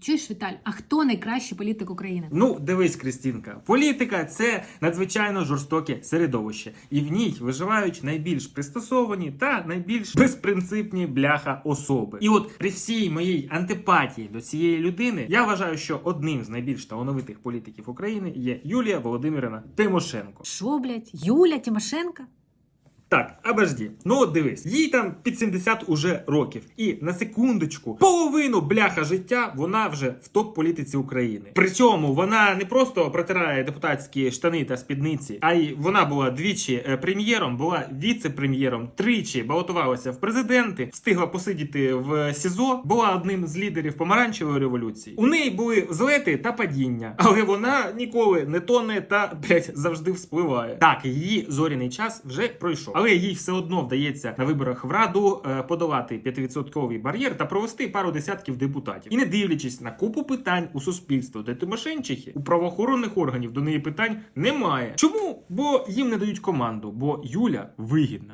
Чуєш, Віталь, а хто найкращий політик України? Ну, дивись, Крістінка, політика це надзвичайно жорстоке середовище, і в ній виживають найбільш пристосовані та найбільш безпринципні бляха особи. І от при всій моїй антипатії до цієї людини, я вважаю, що одним з найбільш талановитих політиків України є Юлія Володимирівна Тимошенко. Що, блядь, Юля Тимошенко? Так, обожди. Ну от дивись, їй там під 70 уже років. І на секундочку, половину бляха життя вона вже в топ-політиці України. Причому вона не просто протирає депутатські штани та спідниці, а й вона була двічі е, прем'єром, була віце-прем'єром, тричі балотувалася в президенти, встигла посидіти в СІЗО, була одним з лідерів помаранчевої революції. У неї були злети та падіння, але вона ніколи не тоне та блядь, завжди вспливає. Так, її зоряний час вже пройшов, але їй все одно вдається на виборах в раду е, подолати 5-відсотковий бар'єр та провести пару десятків депутатів. І не дивлячись на купу питань у суспільства до Тимошенчихи, у правоохоронних органів до неї питань немає. Чому? Бо їм не дають команду, бо Юля вигідна.